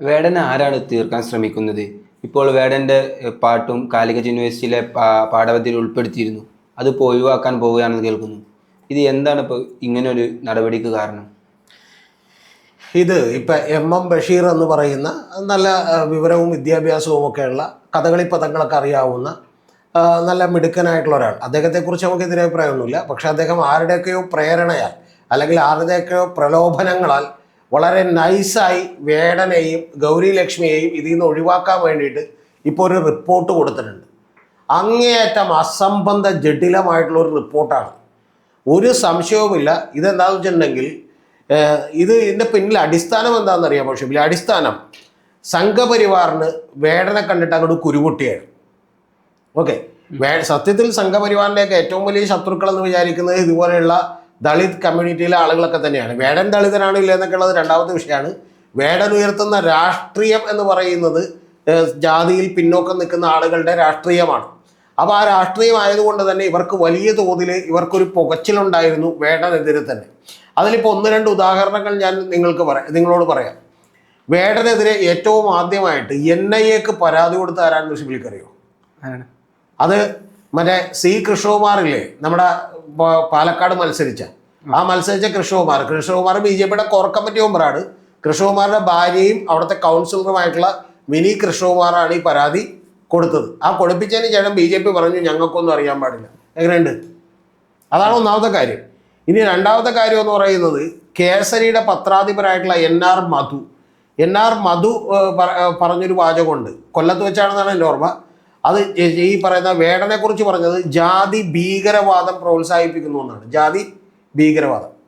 വേടനെ ആരാണ് തീർക്കാൻ ശ്രമിക്കുന്നത്? ഇപ്പോൾ വേടന്റെ പാട്ടും കാലിക്കറ്റ് യൂണിവേഴ്സിറ്റിയിലെ പാഠപദ്ധതിയിൽ ഉൾപ്പെടുത്തിയിരുന്നു. അത് ഒഴിവാക്കാൻ പോവുകയാണെന്ന് കേൾക്കുന്നു. ഇത് എന്താണ് ഇപ്പോൾ ഇങ്ങനെ ഒരു നടപടിക്ക് കാരണം? ഇത് ഇപ്പം എം എം ബഷീർ എന്ന് പറയുന്ന നല്ല വിവരവും വിദ്യാഭ്യാസവും ഒക്കെയുള്ള കഥകളി പദങ്ങളൊക്കെ അറിയാവുന്ന നല്ല മിടുക്കനായിട്ടുള്ള ഒരാൾ. അദ്ദേഹത്തെക്കുറിച്ച് നമുക്ക് എതിരഭിപ്രായമൊന്നുമില്ല പക്ഷേ അദ്ദേഹം ആരുടെയൊക്കെയോ പ്രേരണയാൽ അല്ലെങ്കിൽ ആരുടെയൊക്കെയോ പ്രലോഭനങ്ങളാൽ വളരെ നൈസായി വേടനെയും ഗൗരി ലക്ഷ്മിയെയും ഇതിൽ നിന്ന് ഒഴിവാക്കാൻ വേണ്ടിയിട്ട് ഇപ്പോൾ ഒരു റിപ്പോർട്ട് കൊടുത്തിട്ടുണ്ട്. അങ്ങേയറ്റം അസംബന്ധ ജഡിലമായിട്ടുള്ള ഒരു റിപ്പോർട്ടാണ്. ഒരു സംശയവുമില്ല. ഇതെന്താണെന്ന് വെച്ചിട്ടുണ്ടെങ്കിൽ ഇത് ഇതിന്റെ പിന്നിൽ അടിസ്ഥാനം എന്താണെന്ന് അറിയാം പക്ഷേ ഇല്ല അടിസ്ഥാനം സംഘപരിവാറിന് വേടനെ കണ്ടിട്ട് അങ്ങോട്ട് കുരുമുട്ടിയാണ് ഓക്കെ. സത്യത്തിൽ സംഘപരിവാറിന്റെയൊക്കെ ഏറ്റവും വലിയ ശത്രുക്കളെന്ന് വിചാരിക്കുന്നത് ഇതുപോലെയുള്ള ദളിത് കമ്മ്യൂണിറ്റിയിലെ ആളുകളൊക്കെ തന്നെയാണ്. വേടൻ ദളിതനാണ് ഇല്ല എന്നൊക്കെ ഉള്ളത് രണ്ടാമത്തെ വിഷയമാണ്. വേടൻ ഉയർത്തുന്ന രാഷ്ട്രീയം എന്ന് പറയുന്നത് ജാതിയിൽ പിന്നോക്കം നിൽക്കുന്ന ആളുകളുടെ രാഷ്ട്രീയമാണ്. അപ്പോൾ ആ രാഷ്ട്രീയം ആയതുകൊണ്ട് തന്നെ ഇവർക്ക് വലിയ തോതിൽ ഇവർക്കൊരു പുകച്ചിലുണ്ടായിരുന്നു വേടനെതിരെ തന്നെ. അതിലിപ്പോൾ ഒന്ന് രണ്ട് ഉദാഹരണങ്ങൾ ഞാൻ നിങ്ങൾക്ക് പറയാം നിങ്ങളോട് പറയാം. വേടനെതിരെ ഏറ്റവും ആദ്യമായിട്ട് എൻ ഐ എക്ക് പരാതി കൊടുത്ത ആരാണെന്ന് ഋഷിബിലിക്കറിയോ ആരാണ്? അത് മറ്റേ സി കൃഷ്ണകുമാറില്ലേ നമ്മുടെ പാലക്കാട് മത്സരിച്ച. ആ മത്സരിച്ച കൃഷ്ണകുമാർ. കൃഷ്ണകുമാർ ബി ജെ പിയുടെ കോർ കമ്മിറ്റി മെമ്പറാണ്. കൃഷ്ണകുമാറിന്റെ ഭാര്യയും അവിടുത്തെ കൗൺസിലറുമായിട്ടുള്ള മിനി കൃഷ്ണകുമാറാണ് ഈ പരാതി കൊടുത്തത്. ആ കൊടുപ്പിച്ചതിന് ശേഷം ബി ജെ പി പറഞ്ഞു ഞങ്ങൾക്കൊന്നും അറിയാൻ പാടില്ല. എങ്ങനെയുണ്ട്? അതാണ് ഒന്നാമത്തെ കാര്യം. ഇനി രണ്ടാമത്തെ കാര്യം എന്ന് പറയുന്നത് കേസരിയുടെ പത്രാധിപരായിട്ടുള്ള N R Madhu. N R Madhu പറഞ്ഞൊരു വാചകമുണ്ട്. കൊല്ലത്ത് വെച്ചാണെന്നാണ് എന്റെ ഓർമ്മ. അത് ഈ- പറയുന്ന വേടനെ കുറിച്ച് പറഞ്ഞത് ജാതി ഭീകരവാദം പ്രോത്സാഹിപ്പിക്കുന്നു എന്നാണ് ജാതി ഭീകരവാദം.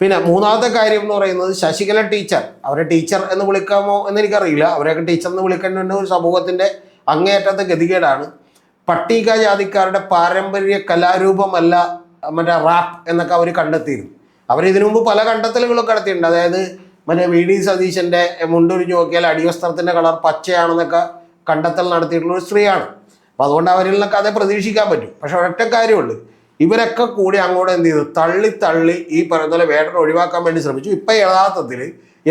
പിന്നെ മൂന്നാമത്തെ കാര്യം എന്ന് പറയുന്നത് ശശികല ടീച്ചർ. അവരെ ടീച്ചർ എന്ന് വിളിക്കാമോ എന്ന് എനിക്കറിയില്ല അവരെയൊക്കെ ടീച്ചർ എന്ന് വിളിക്കേണ്ട ഒരു സമൂഹത്തിന്റെ അങ്ങേയറ്റത്തെ ഗതികേടാണ്. പട്ടിക ജാതിക്കാരുടെ പാരമ്പര്യ കലാരൂപമല്ല മറ്റേ റാപ്പ് എന്നൊക്കെ അവർ കണ്ടെത്തിയിരുന്നു. അവർ ഇതിനു മുമ്പ് പല കണ്ടെത്തലുകളൊക്കെ നടത്തിയിട്ടുണ്ട്. അതായത് മറ്റേ വി. ഡി. സതീശന്റെ മുണ്ടൊരിഞ്ഞു നോക്കിയാൽ അടിവസ്ത്രത്തിന്റെ കളർ പച്ചയാണെന്നൊക്കെ കണ്ടെത്തൽ നടത്തിയിട്ടുള്ള ഒരു സ്ത്രീയാണ്. അപ്പോൾ അതുകൊണ്ട് അവരിൽ നിന്നൊക്കെ അതേ പ്രതീക്ഷിക്കാൻ പറ്റും. പക്ഷെ ഒരൊറ്റ കാര്യമുള്ളൂ. ഇവരൊക്കെ കൂടി അങ്ങോട്ട് എന്ത് ചെയ്തു? തള്ളി തള്ളി ഈ പറയുന്ന പോലെ വേടനെ ഒഴിവാക്കാൻ വേണ്ടി ശ്രമിച്ചു. ഇപ്പം യഥാർത്ഥത്തിൽ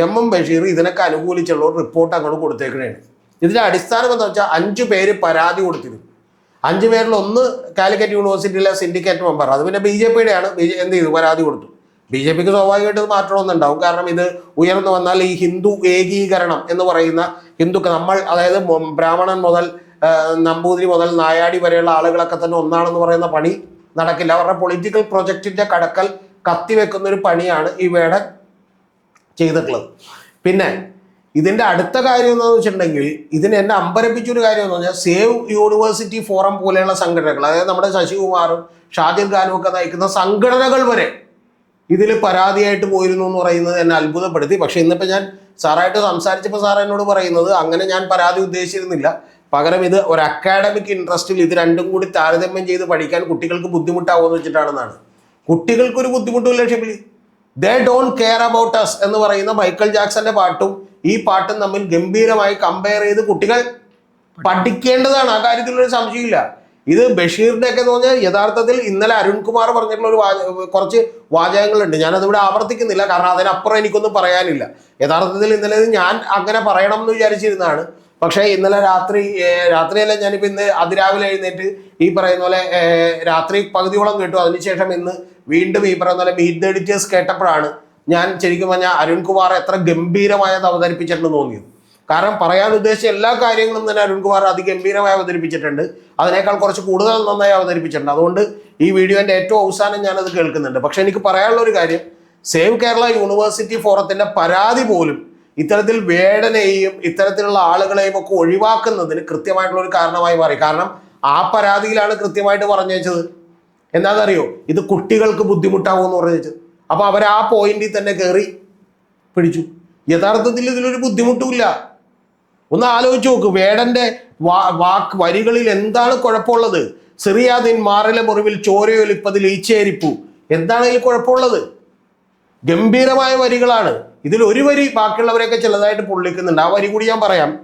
എം എം ബഷീർ ഇതിനൊക്കെ അനുകൂലിച്ചുള്ള ഒരു റിപ്പോർട്ട് അങ്ങോട്ട് കൊടുത്തേക്കണേണ്. ഇതിന്റെ അടിസ്ഥാനം എന്താ വെച്ചാൽ അഞ്ച് പേര് പരാതി കൊടുത്തിരുന്നു. അഞ്ച് പേരിൽ ഒന്ന് കാലിക്കറ്റ് യൂണിവേഴ്സിറ്റിയിലെ സിൻഡിക്കേറ്റ് മെമ്പർ അത് പിന്നെ ബി ജെ പിയുടെയാണ്. ബി ജെ എന്ത് ചെയ്തു? പരാതി കൊടുത്തു. ബി ജെ പിക്ക് സ്വാഭാവികമായിട്ട് ഇത് മാറ്റണമെന്ന് ഉണ്ടാവും കാരണം ഇത് ഉയർന്നു വന്നാൽ ഈ ഹിന്ദു ഏകീകരണം എന്ന് പറയുന്ന ഹിന്ദുക്കൾ നമ്മൾ അതായത് ബ്രാഹ്മണൻ മുതൽ നമ്പൂതിരി മുതൽ നായാടി വരെയുള്ള ആളുകളൊക്കെ തന്നെ ഒന്നാണെന്ന് പറയുന്ന പണി നടക്കില്ല. അവരുടെ പൊളിറ്റിക്കൽ പ്രൊജക്റ്റിന്റെ കടക്കൽ കത്തിവെക്കുന്ന ഒരു പണിയാണ് വേടൻ ചെയ്തിട്ടുള്ളത്. പിന്നെ ഇതിന്റെ അടുത്ത കാര്യം എന്താണെന്ന് വെച്ചിട്ടുണ്ടെങ്കിൽ ഇതിന് എന്നെ അമ്പരപ്പിച്ചൊരു കാര്യം എന്ന് പറഞ്ഞാൽ സേവ് യൂണിവേഴ്സിറ്റി ഫോറം പോലെയുള്ള സംഘടനകൾ അതായത് നമ്മുടെ ശശികുമാറും ഷാജിർ ഖാനും ഒക്കെ നയിക്കുന്ന സംഘടനകൾ വരെ ഇതിൽ പരാതിയായിട്ട് പോയിരുന്നു എന്ന് പറയുന്നത് എന്നെ അത്ഭുതപ്പെടുത്തി. പക്ഷെ ഇന്നിപ്പോൾ ഞാൻ സാറായിട്ട് സംസാരിച്ചപ്പോൾ സാർ എന്നോട് പറയുന്നത് അങ്ങനെ ഞാൻ പരാതി ഉദ്ദേശിച്ചിരുന്നില്ല. പകരം ഇത് ഒരു അക്കാഡമിക് ഇൻട്രസ്റ്റിൽ ഇത് രണ്ടും കൂടി താരതമ്യം ചെയ്ത് പഠിക്കാൻ കുട്ടികൾക്ക് ബുദ്ധിമുട്ടാവുമെന്ന് വെച്ചിട്ടാണെന്നാണ്. കുട്ടികൾക്കൊരു ബുദ്ധിമുട്ടില്ല Shibili they don't care about us എന്ന് പറയുന്ന മൈക്കൽ ജാക്സന്റെ പാട്ടും ഈ പാട്ടും തമ്മിൽ ഗംഭീരമായി കമ്പയർ ചെയ്ത് കുട്ടികൾ പഠിക്കേണ്ടതാണ്. ആ കാര്യത്തിലൊരു സംശയമില്ല ഇത് ബഷീറിന്റെ ഒക്കെ എന്ന് പറഞ്ഞാൽ യഥാർത്ഥത്തിൽ ഇന്നലെ അരുൺകുമാർ പറഞ്ഞിട്ടുള്ള ഒരു കുറച്ച് വാചകങ്ങളുണ്ട്. ഞാനതിവിടെ ആവർത്തിക്കുന്നില്ല കാരണം അതിനപ്പുറം എനിക്കൊന്നും പറയാനില്ല. യഥാർത്ഥത്തിൽ ഇന്നലെ ഞാൻ അങ്ങനെ പറയണം എന്ന് വിചാരിച്ചിരുന്നതാണ്. പക്ഷേ ഇന്നലെ രാത്രി രാത്രിയല്ല ഞാനിപ്പോൾ ഇന്ന് അതിരാവിലെ എഴുന്നേറ്റ് ഈ പറയുന്ന പോലെ രാത്രി പകുതിയോളം കേട്ടു. അതിനുശേഷം ഇന്ന് വീണ്ടും ഈ പറയുന്ന പോലെ മീറ്റ് എഡിറ്റേഴ്സ് കേട്ടപ്പോഴാണ് ഞാൻ ശരിക്കും പറഞ്ഞാൽ അരുൺകുമാർ എത്ര ഗംഭീരമായത് അവതരിപ്പിച്ചിട്ടുണ്ടെന്ന് തോന്നിയത്. കാരണം പറയാൻ ഉദ്ദേശിച്ച എല്ലാ കാര്യങ്ങളും തന്നെ അരുൺകുമാർ അതിഗംഭീരമായി അവതരിപ്പിച്ചിട്ടുണ്ട്. അതിനേക്കാൾ കുറച്ച് കൂടുതൽ നന്നായി അവതരിപ്പിച്ചിട്ടുണ്ട്. അതുകൊണ്ട് ഈ വീഡിയോന്റെ ഏറ്റവും അവസാനം ഞാനത് കേൾക്കുന്നുണ്ട്. പക്ഷെ എനിക്ക് പറയാനുള്ള ഒരു കാര്യം സേവ് കേരള യൂണിവേഴ്സിറ്റി ഫോറത്തിന്റെ പരാതി പോലും ഇത്തരത്തിൽ വേടനെയും ഇത്തരത്തിലുള്ള ആളുകളെയും ഒക്കെ ഒഴിവാക്കുന്നതിന് കൃത്യമായിട്ടുള്ള ഒരു കാരണമായി മാറി. കാരണം ആ പരാതിയിലാണ് കൃത്യമായിട്ട് പറഞ്ഞു വെച്ചത് എന്താണെന്നറിയോ? ഇത് കുട്ടികൾക്ക് ബുദ്ധിമുട്ടാവുമെന്ന് പറഞ്ഞു വെച്ചത് അപ്പൊ അവർ ആ പോയിന്റിൽ തന്നെ കയറി പിടിച്ചു. യഥാർത്ഥത്തിൽ ഇതിലൊരു ബുദ്ധിമുട്ടുമില്ല. ഒന്ന് ആലോചിച്ച് നോക്ക്. വേടന്റെ വാ- വാക്ക് വരികളിൽ എന്താണ് കുഴപ്പമുള്ളത്? സിറിയാദിൻ മാറിലെ മുറിവിൽ ചോരയൊലിപ്പതിൽ ഈച്ചേരിപ്പു എന്താണ് ഇതിൽ കുഴപ്പമുള്ളത്? ഗംഭീരമായ വരികളാണ്. ഇതിൽ ഒരു വരി ബാക്കിയുള്ളവരെയൊക്കെ ചിലതായിട്ട് പൊള്ളിക്കുന്നുണ്ട്. ആ വരി കൂടി ഞാൻ പറയാം.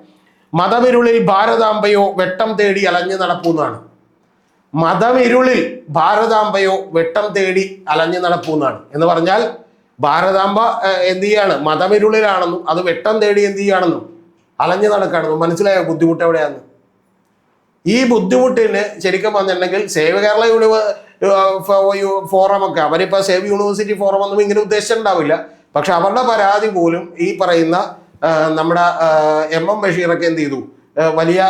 മതമിരുളിൽ ഭാരതാംബയോ വെട്ടം തേടി അലഞ്ഞു നടപ്പൂന്നാണ്. മതമിരുളിൽ ഭാരതാംബയോ വെട്ടം തേടി അലഞ്ഞു നടപ്പൂന്നാണ്. എന്ന് പറഞ്ഞാൽ ഭാരതാംബ എന്ത് ചെയ്യാണ്? മതമിരുളിലാണെന്നും അത് വെട്ടം തേടി എന്ത് ചെയ്യുകയാണെന്നും അലഞ്ഞു നടക്കുകയാണ് മനസ്സിലായോ ബുദ്ധിമുട്ട് എവിടെയാന്ന്? ഈ ബുദ്ധിമുട്ടിന് ശരിക്കും പറഞ്ഞിട്ടുണ്ടെങ്കിൽ സേവ് കേരള യൂണിവ ഫോറം ഒക്കെ. അവരിപ്പോൾ സേവ് യൂണിവേഴ്സിറ്റി ഫോറം ഒന്നും ഇങ്ങനെ ഉദ്ദേശിച്ചിട്ടുണ്ടാവില്ല പക്ഷെ അവരുടെ പരാതി പോലും ഈ പറയുന്ന നമ്മുടെ എം എം ബഷീറൊക്കെ എന്ത് ചെയ്തു? വലിയ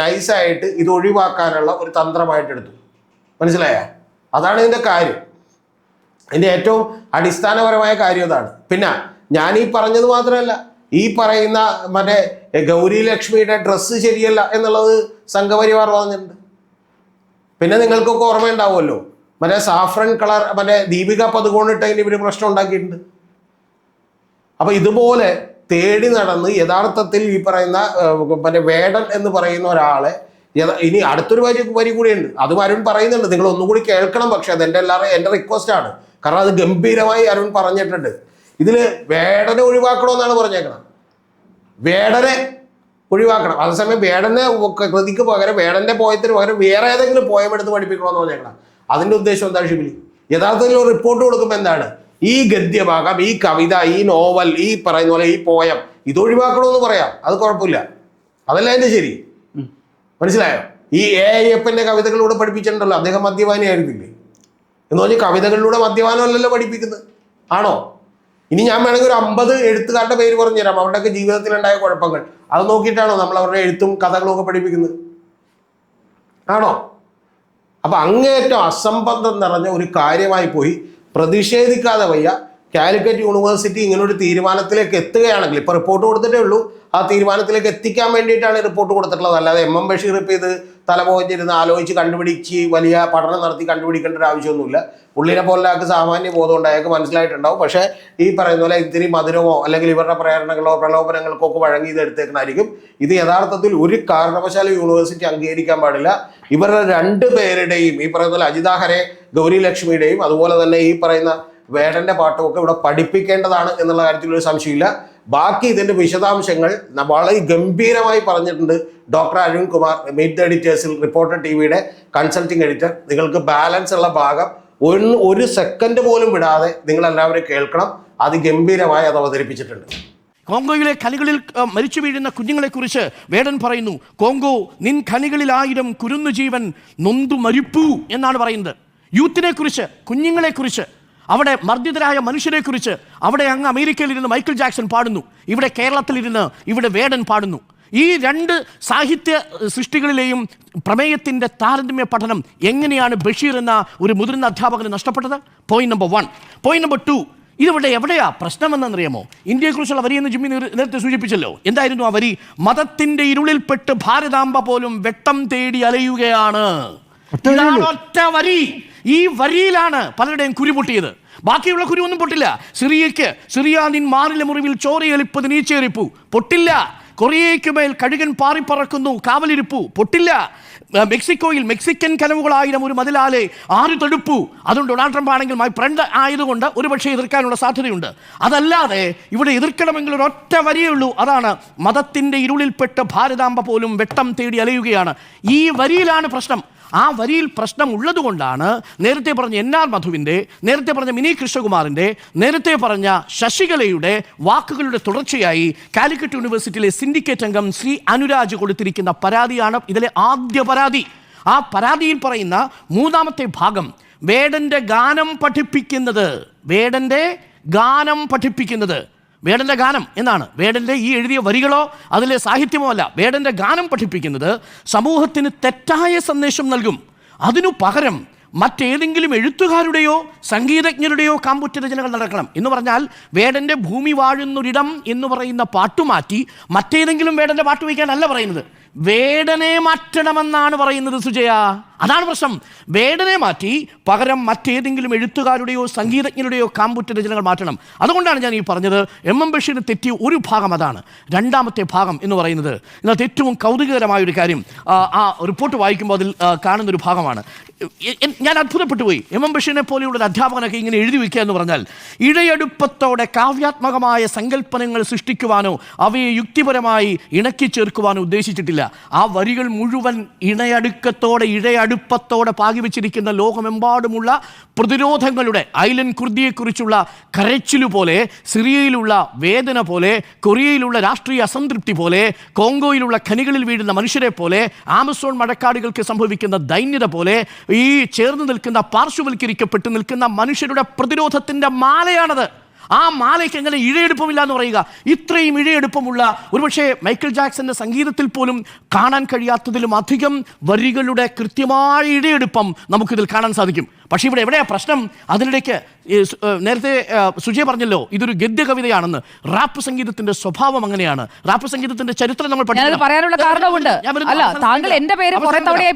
നൈസായിട്ട് ഇത് ഒഴിവാക്കാനുള്ള ഒരു തന്ത്രമായിട്ട് എടുത്തു. മനസ്സിലായ? അതാണ് ഇതിന്റെ കാര്യം. ഇതിന്റെ ഏറ്റവും അടിസ്ഥാനപരമായ കാര്യം അതാണ് പിന്നെ ഞാൻ ഈ പറഞ്ഞത് മാത്രമല്ല ഈ പറയുന്ന മറ്റേ ഗൗരി ലക്ഷ്മിയുടെ ഡ്രസ്സ് ശരിയല്ല എന്നുള്ളത് സംഘപരിവാർ പറഞ്ഞിട്ടുണ്ട്. പിന്നെ നിങ്ങൾക്കൊക്കെ ഓർമ്മയുണ്ടാവുമല്ലോ മറ്റേ സാഫ്രൻ കളർ മറ്റേ ദീപിക പതുകോൺ ഇട്ടതിന് ഇവർ പ്രശ്നം ഉണ്ടാക്കിയിട്ടുണ്ട്. അപ്പൊ ഇതുപോലെ തേടി നടന്ന് യഥാർത്ഥത്തിൽ ഈ പറയുന്ന മറ്റേ വേടൻ എന്ന് പറയുന്ന ഒരാളെ ഇനി അടുത്തൊരു വരി വരി കൂടിയുണ്ട്. അതും അരുൺ പറയുന്നുണ്ട്. നിങ്ങൾ ഒന്നുകൂടി കേൾക്കണം. പക്ഷെ അത് എന്റെ എല്ലാവരും എന്റെ റിക്വസ്റ്റ് ആണ്. കാരണം അത് ഗംഭീരമായി അരുൺ പറഞ്ഞിട്ടുണ്ട്. ഇതിൽ വേടനെ ഒഴിവാക്കണമെന്നാണ് പറഞ്ഞേക്കണം. വേടനെ ഒഴിവാക്കണം. അതേസമയം വേടനെ കൃതിക്ക് പകരം വേടന്റെ പോയത്തിന് പകരം വേറെ ഏതെങ്കിലും പോയം എടുത്ത് പഠിപ്പിക്കണമെന്ന് പറഞ്ഞേക്കണം. അതിന്റെ ഉദ്ദേശം എന്താ ഷിബിലി? യഥാർത്ഥത്തിൽ ഒരു റിപ്പോർട്ട് കൊടുക്കുമ്പോൾ എന്താണ്? ഈ ഗദ്യഭാഗം ഈ കവിത ഈ നോവൽ ഈ പറയുന്ന പോലെ ഈ പോയം ഇത് ഒഴിവാക്കണമെന്ന് പറയാം. അത് കുഴപ്പമില്ല. അതല്ല എന്റെ ശരി. മനസ്സിലായോ? ഈ എ അയ്യപ്പന്റെ കവിതകളിലൂടെ പഠിപ്പിച്ചിട്ടുണ്ടല്ലോ. അദ്ദേഹം മദ്യപാനിയായിരുന്നില്ലേ? എന്ന് പറഞ്ഞാൽ കവിതകളിലൂടെ മദ്യപാനമല്ലല്ലോ പഠിപ്പിക്കുന്നത്. ആണോ? ഇനി ഞാൻ വേണമെങ്കിൽ ഒരു അമ്പത് എഴുത്തുകാരുടെ പേര് പറഞ്ഞു തരാം അവരുടെയൊക്കെ ജീവിതത്തിലുണ്ടായ കുഴപ്പങ്ങൾ. അത് നോക്കിയിട്ടാണോ നമ്മൾ അവരുടെ എഴുത്തും കഥകളും ഒക്കെ പഠിപ്പിക്കുന്നത്? ആണോ? അപ്പൊ അങ്ങേറ്റം അസംബന്ധം നിറഞ്ഞ ഒരു കാര്യമായി പോയി. പ്രതിഷേധിക്കാതെ വയ്യ. കാലിക്കറ്റ് യൂണിവേഴ്സിറ്റി ഇങ്ങനെ ഒരു തീരുമാനത്തിലേക്ക് എത്തുകയാണെങ്കിൽ ഇപ്പൊ റിപ്പോർട്ട് കൊടുത്തിട്ടേ ഉള്ളൂ. ആ തീരുമാനത്തിലേക്ക് എത്തിക്കാൻ വേണ്ടിയിട്ടാണ് റിപ്പോർട്ട് കൊടുത്തിട്ടുള്ളത്. അല്ലാതെ എം എം ബഷീർ ഇപ്പൊ ഇത് തലപോഞ്ഞിരുന്ന് ആലോചിച്ച് കണ്ടുപിടിച്ച് വലിയ പഠനം നടത്തി കണ്ടുപിടിക്കേണ്ട ഒരു ആവശ്യമൊന്നുമില്ല. പുള്ളിനെ പോലെ ആൾക്ക് സാമാന്യ ബോധമുണ്ട് അയാൾക്ക് മനസ്സിലായിട്ടുണ്ടാവും. പക്ഷേ ഈ പറയുന്ന പോലെ ഇത്തിരി മധുരമോ അല്ലെങ്കിൽ ഇവരുടെ പ്രേരണകളോ പ്രലോഭനങ്ങൾക്കോ ഒക്കെ വഴങ്ങി ഇത് എടുത്തേക്കണായിരിക്കും ഇത് യഥാർത്ഥത്തിൽ ഒരു കാരണവശാലും യൂണിവേഴ്സിറ്റി അംഗീകരിക്കാൻ പാടില്ല. ഇവരുടെ രണ്ട് പേരുടെയും ഈ പറയുന്ന പോലെ അജിതാഹരെ ഗൗരി ലക്ഷ്മിയുടെയും അതുപോലെ തന്നെ ഈ പറയുന്ന വേടന്റെ പാട്ടുമൊക്കെ ഇവിടെ പഠിപ്പിക്കേണ്ടതാണ് എന്നുള്ള കാര്യത്തിൽ ഒരു സംശയമില്ല. ബാക്കി ഇതിന്റെ വിശദാംശങ്ങൾ വളരെ ഗംഭീരമായി പറഞ്ഞിട്ടുണ്ട് doctor Arun Kumar meet the എഡിറ്റേഴ്സിൽ reporter T വിയുടെ കൺസൾട്ടിംഗ് എഡിറ്റർ. നിങ്ങൾക്ക് ബാലൻസ് ഉള്ള ഭാഗം ഒരു ഒരു സെക്കൻഡ് പോലും വിടാതെ നിങ്ങൾ എല്ലാവരും കേൾക്കണം. അത് ഗംഭീരമായി അത് അവതരിപ്പിച്ചിട്ടുണ്ട്. കോങ്കോയിലെ ഖനികളിൽ മരിച്ചു വീഴുന്ന കുഞ്ഞുങ്ങളെക്കുറിച്ച് വേടൻ പറയുന്നു. കോങ്കോ നിൻ ഖനികളിൽ ആയിരം കുരുന്നു ജീവൻ നൊന്തു മരിപ്പൂ എന്നാണ് പറയുന്നത്. യൂത്തിനെ കുറിച്ച് കുഞ്ഞുങ്ങളെ കുറിച്ച് അവിടെ മർദ്ദിതരായ മനുഷ്യരെ കുറിച്ച് അവിടെ അങ്ങ് അമേരിക്കയിൽ ഇരുന്ന് മൈക്കിൾ ജാക്സൺ പാടുന്നു. ഇവിടെ കേരളത്തിലിരുന്ന് ഇവിടെ വേടൻ പാടുന്നു. ഈ രണ്ട് സാഹിത്യ സൃഷ്ടികളിലെയും പ്രമേയത്തിന്റെ താരതമ്യ പഠനം എങ്ങനെയാണ് ബഷീർ എന്ന ഒരു മുതിർന്ന അധ്യാപകന് നഷ്ടപ്പെട്ടത്? Point number one point number two ഇതിവിടെ എവിടെയാ പ്രശ്നമെന്നറിയാമോ? ഇന്ത്യയെക്കുറിച്ചുള്ള വരി എന്ന് ജിമ്മി നേര- നേരത്തെ സൂചിപ്പിച്ചല്ലോ. എന്തായിരുന്നു ആ വരി? മതത്തിന്റെ ഇരുളിൽപ്പെട്ട് ഭാരതാംബ പോലും വെട്ടം തേടി അലയുകയാണ്. ഇതാണ് ഒറ്റ വരി. ഈ വരിയിലാണ് പലരുടെയും കുരു പൊട്ടിയത്. ബാക്കിയുള്ള കുരു ഒന്നും പൊട്ടില്ല. സിറിയയ്ക്ക് സിറിയ നിൻ മാറിലെ മുറിവിൽ ചോരയെലിപ്പത് നീച്ചേരിപ്പു പൊട്ടില്ല. കൊറിയയ്ക്ക് മേൽ കഴുകൻ പാറിപ്പറക്കുന്നു കാവലിരിപ്പു. പൊട്ടില്ല. മെക്സിക്കോയിൽ മെക്സിക്കൻ കനവുകളായിരം ഒരു മതിലാലെ ആര് തടുപ്പു? അതുകൊണ്ട് ഡൊണാൾഡ് ട്രംപ് ആണെങ്കിൽ മൈ ഫ്രണ്ട് ആയതുകൊണ്ട് ഒരുപക്ഷെ എതിർക്കാനുള്ള സാധ്യതയുണ്ട്. അതല്ലാതെ ഇവിടെ എതിർക്കണമെങ്കിൽ ഒരു ഒറ്റ വരിയേ ഉള്ളൂ. അതാണ് മതത്തിന്റെ ഇരുളിൽപ്പെട്ട് ഭാരതാംബ പോലും വെട്ടം തേടി അലയുകയാണ്. ഈ വരിയിലാണ് പ്രശ്നം. ആ വരിയിൽ പ്രശ്നം ഉള്ളതുകൊണ്ടാണ് നേരത്തെ പറഞ്ഞ എൻ ആർ മധുവിന്റെ നേരത്തെ പറഞ്ഞ മിനി കൃഷ്ണകുമാറിന്റെ നേരത്തെ പറഞ്ഞ ശശികലയുടെ വാക്കുകളുടെ തുടർച്ചയായി കാലിക്കറ്റ് യൂണിവേഴ്സിറ്റിയിലെ സിൻഡിക്കേറ്റ് അംഗം ശ്രീ അനുരാജ് കൊടുത്തിരിക്കുന്ന പരാതിയാണ് ഇതിലെ ആദ്യ പരാതി. ആ പരാതിയിൽ പറയുന്ന മൂന്നാമത്തെ ഭാഗം വേടന്റെ ഗാനം പഠിപ്പിക്കുന്നത് വേടന്റെ ഗാനം പഠിപ്പിക്കുന്നത്. വേടന്റെ ഗാനം എന്നാണ്. വേടന്റെ ഈ എഴുതിയ വരികളോ അതിലെ സാഹിത്യമോ അല്ല. വേടന്റെ ഗാനം പഠിപ്പിക്കുന്നത് സമൂഹത്തിന് തെറ്റായ സന്ദേശം നൽകും. അതിനു പകരം മറ്റേതെങ്കിലും എഴുത്തുകാരുടെയോ സംഗീതജ്ഞരുടെയോ കാമ്പുറ്റ രചനകൾ നടക്കണം. എന്ന് പറഞ്ഞാൽ വേടന്റെ ഭൂമി വാഴുന്നൊരിടം എന്ന് പറയുന്ന പാട്ടുമാറ്റി മറ്റേതെങ്കിലും വേടന്റെ പാട്ട് വയ്ക്കാനല്ല പറയുന്നത്. വേടനെ മാറ്റണമെന്നാണ് പറയുന്നത് സുജയ. അതാണ് പ്രശ്നം. വേടനെ മാറ്റി പകരം മറ്റേതെങ്കിലും എഴുത്തുകാരുടെയോ സംഗീതജ്ഞരുടെയോ കാമ്പുറ്റ രചനകൾ മാറ്റണം. അതുകൊണ്ടാണ് ഞാൻ ഈ പറഞ്ഞത്. എം എം ബഷീർ തെറ്റിയ ഒരു ഭാഗം അതാണ്. രണ്ടാമത്തെ ഭാഗം എന്ന് പറയുന്നത്. എന്നാൽ ഏറ്റവും കൗതുകകരമായ ഒരു കാര്യം ആ, റിപ്പോർട്ട് വായിക്കുമ്പോൾ അതിൽ കാണുന്നൊരു ഭാഗമാണ്. ഞാൻ അത്ഭുതപ്പെട്ടു പോയി. എം എം ബഷീറിനെ പോലെയുള്ള ഒരു അധ്യാപകനൊക്കെ ഇങ്ങനെ എഴുതി വയ്ക്കുക എന്ന് പറഞ്ഞാൽ ഇഴയടുപ്പത്തോടെ കാവ്യാത്മകമായ സങ്കല്പനങ്ങൾ സൃഷ്ടിക്കുവാനോ അവയെ യുക്തിപരമായി ഇണക്കി ചേർക്കുവാനോ ഉദ്ദേശിച്ചിട്ടില്ല. ആ വരികൾ മുഴുവൻ ഇണയടുക്കത്തോടെ ഇഴയടുപ്പത്തോടെ പാകി വെച്ചിരിക്കുന്ന ലോകമെമ്പാടുമുള്ള പ്രതിരോധങ്ങളുടെ ഐലൻഡ് കുർദിയെക്കുറിച്ചുള്ള കരച്ചിലു പോലെ സിറിയയിലുള്ള വേദന പോലെ കൊറിയയിലുള്ള രാഷ്ട്രീയ അസംതൃപ്തി പോലെ കോങ്കോയിലുള്ള ഖനികളിൽ വീഴുന്ന മനുഷ്യരെ പോലെ ആമസോൺ മഴക്കാടുകൾക്ക് സംഭവിക്കുന്ന ദൈന്യത പോലെ ഈ ചേർന്ന് നിൽക്കുന്ന പാർശ്വവൽക്കരിക്കപ്പെട്ട് നിൽക്കുന്ന മനുഷ്യരുടെ പ്രതിരോധത്തിന്റെ മാലയാണത്. ആ മാലയ്ക്ക് എങ്ങനെ ഇഴയെടുപ്പമില്ല എന്ന് പറയുക? ഇത്രയും ഇഴയെടുപ്പമുള്ള ഒരുപക്ഷെ മൈക്കിൾ ജാക്സന്റെ സംഗീതത്തിൽ പോലും കാണാൻ കഴിയാത്തതിലും അധികം വരികളുടെ കൃത്യമായ ഇഴയെടുപ്പം നമുക്കിതിൽ കാണാൻ സാധിക്കും. പക്ഷേ ഇവിടെ എവിടെയാ പ്രശ്നം? അതിനിടയ്ക്ക് നേരത്തെ സുജയ് പറഞ്ഞല്ലോ ഇതൊരു ഗദ്യ കവിതയാണെന്ന് റാപ്പ് സംഗീതത്തിന്റെ സ്വഭാവം അങ്ങനെയാണ്. റാപ്പ് സംഗീതത്തിന്റെ ചരിത്രം നമ്മൾ. പറയാനുള്ള കാരണമുണ്ട്. അല്ല, താങ്കൾ. എന്റെ പേര് കുറെ. തവണയായി.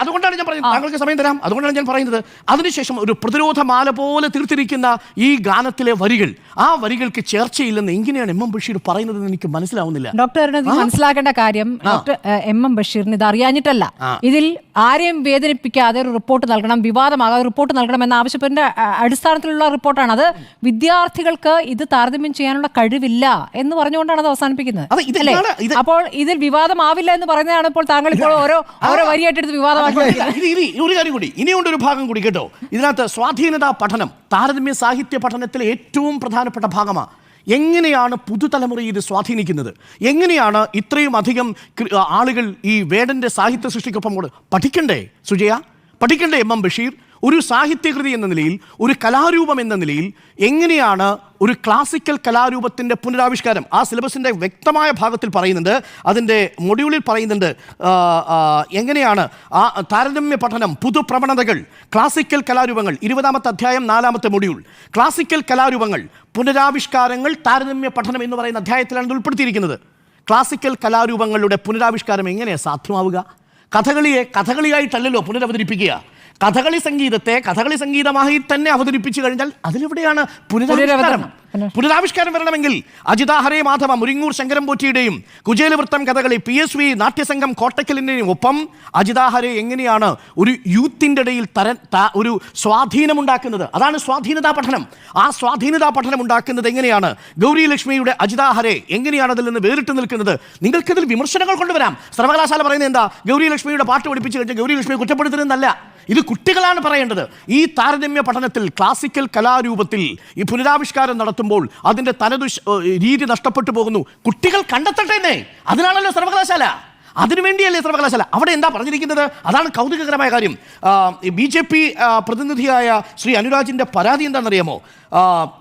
അതുകൊണ്ടാണ് ഞാൻ പറയുന്നത്. താങ്കൾക്ക് സമയം തരാം. അതുകൊണ്ടാണ് ഞാൻ പറയുന്നത്. അതിനുശേഷം ഒരു പ്രതിരോധ മാല പോലെ തീർത്തിരിക്കുന്ന ഈ ഗാനത്തിലെ വരികൾ. ആ വരികൾക്ക് ചേർച്ചയില്ലെന്ന് എങ്ങനെയാണ് എം എം ബഷീർ പറയുന്നത് എനിക്ക് മനസ്സിലാവുന്നില്ല. ഡോക്ടറിന് ഇത് മനസ്സിലാക്കേണ്ട കാര്യം ഡോക്ടർ എം എം ബഷീറിന് ഇത് അറിയാഞ്ഞിട്ടല്ല. ഇതിൽ ആരെയും വേദനിപ്പിക്കാതെ ഒരു റിപ്പോർട്ട് നൽകണം വിവാദമാകാതെ റിപ്പോർട്ട് നൽകണമെന്ന ആവശ്യത്തിന്റെ അടിസ്ഥാനത്തിലുള്ള റിപ്പോർട്ടാണ്. അത് വിദ്യാർത്ഥികൾക്ക് ഇത് താരതമ്യം ചെയ്യാനുള്ള കഴിവില്ല എന്ന് പറഞ്ഞുകൊണ്ടാണ് അത് അവസാനിപ്പിക്കുന്നത്. അല്ലേ? അപ്പോൾ ഇതിൽ വിവാദമാവില്ല എന്ന് പറയുന്നതാണ് ഇപ്പോൾ താങ്കൾ ഇപ്പോൾ ഓരോ ഓരോ വരിയായിട്ട് എടുത്ത് വിവാദമാക്കി ഒരു കാര്യം കൂടി ഇനിയുണ്ട് ഒരു ഭാഗം കൂടി കേട്ടോ. ഇതിനകത്ത് സ്വാധീനതാ പഠനം താരതമ്യ സാഹിത്യ പഠനത്തിലെ ഏറ്റവും പ്രധാനപ്പെട്ട ഭാഗമാണ് എങ്ങനെയാണ് പുതുതലമുറയെ ഇത് സ്വാധീനിക്കുന്നത്? എങ്ങനെയാണ് ഇത്രയും അധികം ആളുകൾ ഈ വേടന്റെ സാഹിത്യ സൃഷ്ടിക്കൊപ്പം കൂടെ പഠിക്കണ്ടേ സുജയ? പഠിക്കണ്ടേ എം എം ബഷീർ? ഒരു സാഹിത്യകൃതി എന്ന നിലയിൽ ഒരു കലാരൂപം എന്ന നിലയിൽ എങ്ങനെയാണ് ഒരു ക്ലാസിക്കൽ കലാരൂപത്തിന്റെ പുനരാവിഷ്കാരം? ആ സിലബസിന്റെ വ്യക്തമായ ഭാഗത്തിൽ പറയുന്നുണ്ട് അതിന്റെ മൊഡ്യൂളിൽ പറയുന്നുണ്ട് എങ്ങനെയാണ്? ആ താരതമ്യ പഠനം പുതുപ്രവണതകൾ ക്ലാസിക്കൽ കലാരൂപങ്ങൾ ഇരുപതാമത്തെ അധ്യായം നാലാമത്തെ മൊഡ്യൂൾ. ക്ലാസിക്കൽ കലാരൂപങ്ങൾ പുനരാവിഷ്കാരങ്ങൾ താരതമ്യ പഠനം എന്ന് പറയുന്ന അധ്യായത്തിലാണ് ഉൾപ്പെടുത്തിയിരിക്കുന്നത്. ക്ലാസിക്കൽ കലാരൂപങ്ങളുടെ പുനരാവിഷ്കാരം എങ്ങനെയാണ് സാധ്യമാവുക? കഥകളിയെ കഥകളിയായിട്ടല്ലല്ലോ പുനരവതരിപ്പിക്കുക. കഥകളി സംഗീതത്തെ കഥകളി സംഗീതമായി തന്നെ അവതരിപ്പിച്ചു കഴിഞ്ഞാൽ അതിലെവിടെയാണ് പുനരാവിഷ്കാരം? പുനരാവിഷ്കാരം. വരണമെങ്കിൽ അജിതാഹരേ മാധവ മുരിങ്ങൂർ ശങ്കരം പോറ്റിയുടെയും Kuchelavritham Kathakali P S V Natyasangham കോട്ടക്കലിന്റെയും ഒപ്പം അജിത ഹരേ എങ്ങനെയാണ് ഒരു യൂത്തിന്റെ ഇടയിൽ തര ഒരു സ്വാധീനമുണ്ടാക്കുന്നത്? അതാണ് സ്വാധീനതാ പഠനം. ആ സ്വാധീനതാ പഠനം ഉണ്ടാക്കുന്നത് എങ്ങനെയാണ്? ഗൗരി ലക്ഷ്മിയുടെ അജിത ഹരേ എങ്ങനെയാണ് അതിൽ നിന്ന് വേറിട്ട് നിൽക്കുന്നത്? നിങ്ങൾക്കിതിൽ വിമർശനങ്ങൾ കൊണ്ടുവരാം. സർവകലാശാല പറയുന്നത് എന്താ? ഗൗരി ലക്ഷ്മിയുടെ പാട്ട് പഠിപ്പിച്ചു കഴിഞ്ഞാൽ ഗൗരി ലക്ഷ്മിയെ കുറ്റപ്പെടുത്തുന്നതല്ല ഇത് കുട്ടികളാണ് പറയേണ്ടത്. ഈ താരതമ്യ പഠനത്തിൽ ക്ലാസിക്കൽ കലാരൂപത്തിൽ ഈ പുനരാവിഷ്കാരം നടത്തുമ്പോൾ അതിന്റെ തനതു രീതി നഷ്ടപ്പെട്ടു പോകുന്നു. കുട്ടികൾ കണ്ടെത്തട്ടെ എന്നേ. അതിനാണല്ലോ സർവകലാശാല. അതിനുവേണ്ടിയല്ലേ സർവകലാശാല. അവിടെ എന്താ പറഞ്ഞിരിക്കുന്നത്? അതാണ് കൗതുകകരമായ കാര്യം. ബി ജെ പി പ്രതിനിധിയായ ശ്രീ അനുരാജിന്റെ പരാതി എന്താണെന്നറിയാമോ?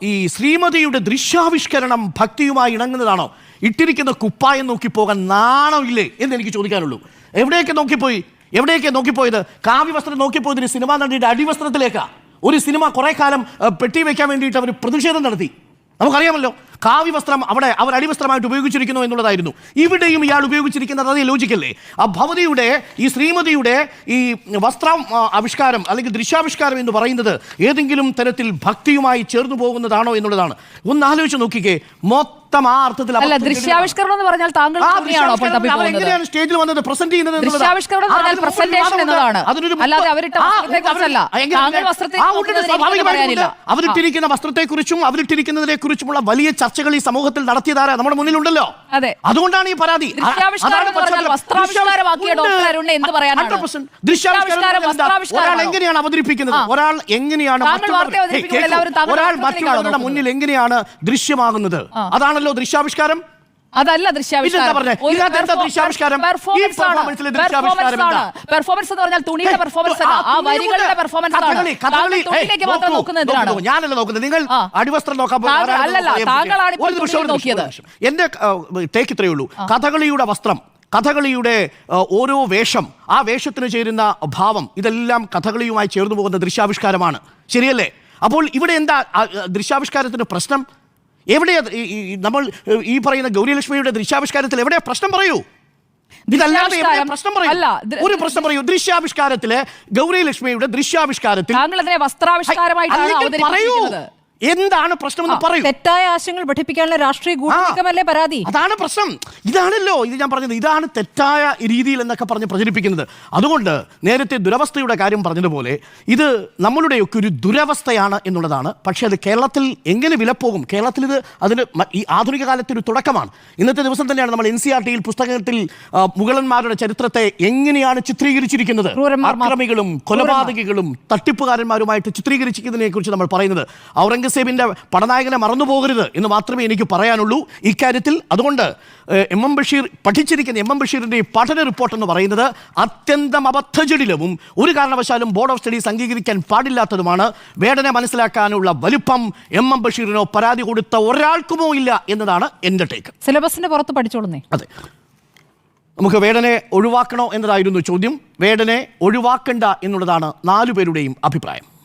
ഈ ശ്രീമതിയുടെ ദൃശ്യാവിഷ്കരണം ഭക്തിയുമായി ഇണങ്ങുന്നതാണോ? ഇട്ടിരിക്കുന്ന കുപ്പായം നോക്കി പോകാൻ നാണമില്ലേ എന്ന് എനിക്ക് ചോദിക്കാനുള്ളൂ. എവിടെയൊക്കെ നോക്കിപ്പോയി? എവിടെയൊക്കെ നോക്കിപ്പോയത്? കാവ്യ വസ്ത്രം നോക്കിപ്പോയത് ഒരു സിനിമാ നടിയുടെ അടിവസ്ത്രത്തിലേക്കാണ് ഒരു സിനിമ കുറെ കാലം പെട്ടി വയ്ക്കാൻ വേണ്ടിയിട്ട് അവർ പ്രതിഷേധം നടത്തി. നമുക്കറിയാമല്ലോ. കാവ്യ വസ്ത്രം അവിടെ അവർ അടിവസ്ത്രമായിട്ട് ഉപയോഗിച്ചിരിക്കുന്നു എന്നുള്ളതായിരുന്നു. ഇവിടെയും ഇയാൾ ഉപയോഗിച്ചിരിക്കുന്നത് അതേ ലോജിക്കല്ലേ ആ ഭവതിയുടെ ഈ ശ്രീമതിയുടെ ഈ വസ്ത്രം ആവിഷ്കാരം അല്ലെങ്കിൽ ദൃശ്യാവിഷ്കാരം എന്ന് പറയുന്നത് ഏതെങ്കിലും തരത്തിൽ ഭക്തിയുമായി ചേർന്നു പോകുന്നതാണോ എന്നുള്ളതാണ്. ഒന്ന് ആലോചിച്ച് നോക്കിക്കേ. മൊത്തം ആ അർത്ഥത്തിൽ അല്ല ദൃശ്യാവിഷ്കരണം എന്ന് പറഞ്ഞാൽ താങ്കൾ എങ്ങനെയാണ് സ്റ്റേജിൽ വന്നത്? പ്രസന്റ് ചെയ്യുന്നത്. ദൃശ്യാവിഷ്കരണം മുമ്പ് എന്നതാണ്. അല്ലാതെ അവരിട്ട. അവരിട്ടിരിക്കുന്ന വസ്ത്രത്തെക്കുറിച്ചും അവരിട്ടിരിക്കുന്നതിനെ കുറിച്ചുമുള്ള വലിയ ചർച്ചകൾ ഈ സമൂഹത്തിൽ നടത്തിയതാരാ നമ്മുടെ മുന്നിലുണ്ടല്ലോ അതെ. അതുകൊണ്ടാണ് ഈ പരാതി ദൃശ്യാവിഷ്കാരം അതാണ് എന്ന് പറഞ്ഞാൽ പശ്ചാത്തലം. വസ്ത്രാവിഷ്കാരമാക്കിയ ഉണ്ട്. ഡോക്ടർ അരുണിനെ എന്ത് പറയാനാണ്? 100% ദൃശ്യാവിഷ്കാരം ദൃശ്യാവിഷ്കാരം എന്ന് പറഞ്ഞാൽ എന്താ? ഒരാൾ എങ്ങനെയാണ് അവതരിപ്പിക്കുന്നത് ഒരാൾ എങ്ങനെയാണ് ഒരാൾ മറ്റൊരാളുടെ മുന്നിൽ എങ്ങനെയാണ് ദൃശ്യമാകുന്നത് അതാണല്ലോ ദൃശ്യാവിഷ്കാരം അതല്ല പെർഫോമൻസ് എന്ന് പറഞ്ഞാൽ തുണിയുടെ പെർഫോമൻസ് അല്ല. ആ വരികളുടെ പെർഫോമൻസ് തുണിയിലേക്ക് മാത്രം ഞാനല്ല നോക്കുന്നത്. നിങ്ങൾ. അടിവസ്ത്രം നോക്കാൻ ഇത്രയുള്ളൂ അല്ലല്ല, താങ്കളാണ് നോക്കിയത്. എന്റെ ടേക്ക് ഇത്രയേ ഉള്ളൂ. കഥകളിയുടെ വസ്ത്രം കഥകളിയുടെ ഓരോ വേഷം ആ വേഷത്തിന് ചേരുന്ന ഭാവം ഇതെല്ലാം കഥകളിയുമായി ചേർന്നു പോകുന്ന ദൃശ്യാവിഷ്കാരമാണ്. ശരിയല്ലേ? അപ്പോൾ ഇവിടെ എന്താ ദൃശ്യാവിഷ്കാരത്തിന് പ്രശ്നം? എവിടെയാ നമ്മൾ ഈ പറയുന്ന ഗൗരിലക്ഷ്മിയുടെ ദൃശ്യാവിഷ്കാരത്തിൽ എവിടെയാ പ്രശ്നം പറയൂ? ഇതല്ലാതെ പ്രശ്നം പറയൂ? ഒരു പ്രശ്നം പറയൂ. ദൃശ്യാവിഷ്കാരത്തിലെ ഗൗരി ലക്ഷ്മിയുടെ ദൃശ്യാവിഷ്കാരത്തിൽ പറയൂ. അവതരിപ്പിച്ചിരിക്കുന്നത് പ്രശ്നം എന്ന് പറയൂ. തെറ്റായ ആശയങ്ങൾ പഠിപ്പിക്കാനുള്ള രാഷ്ട്രീയ ഗൂഢനീക്കമല്ലേ പരാതി? അതാണ് പ്രശ്നം. ഇതാണല്ലോ ഇത് ഞാൻ പറഞ്ഞത്. ഇതാണ് തെറ്റായ രീതിയിൽ എന്നൊക്കെ പറഞ്ഞ് പ്രചരിപ്പിക്കുന്നത്. അതുകൊണ്ട് നേരത്തെ ദുരവസ്ഥയുടെ കാര്യം പറഞ്ഞതുപോലെ ഇത് നമ്മളുടെയൊക്കെ ഒരു ദുരവസ്ഥയാണ് എന്നുള്ളതാണ്. പക്ഷേ അത് കേരളത്തിൽ എങ്ങനെ വിലപ്പോകും? കേരളത്തിൽ ഇത് അതിന് ഈ ആധുനിക കാലത്തെ ഒരു തുടക്കമാണ്. ഇന്നത്തെ ദിവസം തന്നെയാണ് നമ്മൾ എൻ സി ആർ ടിയിൽ പുസ്തകത്തിൽ മുഗളന്മാരുടെ ചരിത്രത്തെ എങ്ങനെയാണ് ചിത്രീകരിച്ചിരിക്കുന്നത്? അക്രമികളും കൊലപാതകികളും തട്ടിപ്പുകാരന്മാരുമായിട്ട് ചിത്രീകരിച്ചിരിക്കുന്നതിനെ കുറിച്ച് നമ്മൾ പറയുന്നത്. ഔറംഗസേബിന്റെ പടനായകനെ മറന്നു പോകരുത് എന്ന് മാത്രമേ എനിക്ക് പറയാനുള്ളൂ. ഇക്കാര്യത്തിൽ അതുകൊണ്ട് എം എം ബഷീർ പഠിച്ചിരിക്കുന്ന എം എം ബഷീറിന്റെ ഈ പഠന റിപ്പോർട്ട് എന്ന് പറയുന്നത് അത്യന്തം അബദ്ധജടിലവും ഒരു കാരണവശാലും ബോർഡ് ഓഫ് സ്റ്റഡീസ് അംഗീകരിക്കാൻ പാടില്ലാത്തതുമാണ്. വേദന മനസ്സിലാക്കാനുള്ള വലുപ്പം എം എം ബഷീറിനോ പരാതി കൊടുത്ത ഒരാൾക്കുമോ ഇല്ല എന്നതാണ് എന്റെ ടേക്ക് സിലബസിന്റെ പുറത്ത് പഠിച്ചോളുന്നേ. അതെ. നമുക്ക് വേടനെ ഒഴിവാക്കണോ എന്നതായിരുന്നു ചോദ്യം. വേടനെ ഒഴിവാക്കണ്ട എന്നുള്ളതാണ് നാലു പേരുടെയും അഭിപ്രായം.